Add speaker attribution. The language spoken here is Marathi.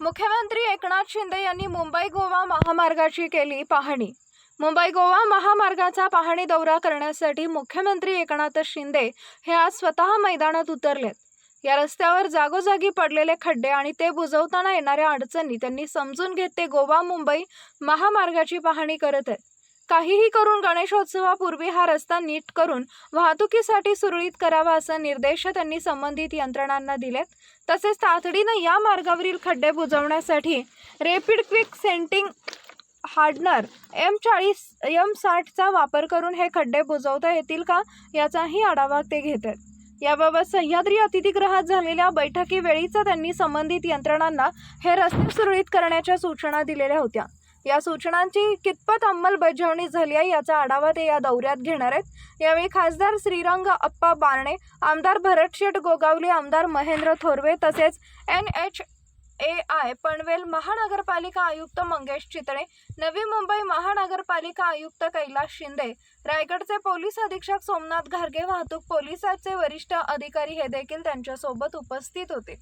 Speaker 1: मुख्यमंत्री एकनाथ शिंदे यांनी मुंबई गोवा महामार्गाची केली पाहणी. मुंबई गोवा महामार्गाचा पाहणी दौरा करण्यासाठी मुख्यमंत्री एकनाथ शिंदे हे आज स्वतः मैदानात उतरलेत. या रस्त्यावर जागोजागी पडलेले खड्डे आणि ते बुजवताना येणाऱ्या अडचणी त्यांनी समजून घेत ते गोवा मुंबई महामार्गाची पाहणी करत आहेत. काहीही करून गणेशोत्सवापूर्वी हा रस्ता नीट करून वाहतुकीसाठी सुरळीत करावा असा निर्देश त्यांनी संबंधित यंत्रणांना दिलेत. तसेच तातडीनं या मार्गावरील खड्डे बुजवण्यासाठी rapid quick setting hardener M चाळीस एम साठचा वापर करून हे खड्डे बुजवता येतील का याचाही आढावा ते घेत आहेत याबाबत सह्याद्री अतिथीगृहात झालेल्या बैठकीवेळीच त्यांनी संबंधित यंत्रणांना हे रस्ते सुरळीत करण्याच्या सूचना दिलेल्या होत्या. या सूचनांची कितपत अंमलबजावणी झाली आहे याचा आढावा ते या दौऱ्यात घेणार आहेत. यावेळी खासदार श्रीरंग अप्पा बारणे आमदार भरतशेठ गोगावले आमदार महेंद्र थोरवे तसेच N H A I Panvel महानगरपालिका आयुक्त मंगेश चितळे नवी मुंबई महानगरपालिका आयुक्त कैलास शिंदे रायगडचे पोलीस अधीक्षक सोमनाथ घारगे वाहतूक पोलिसाचे वरिष्ठ अधिकारी हे देखील त्यांच्यासोबत उपस्थित होते.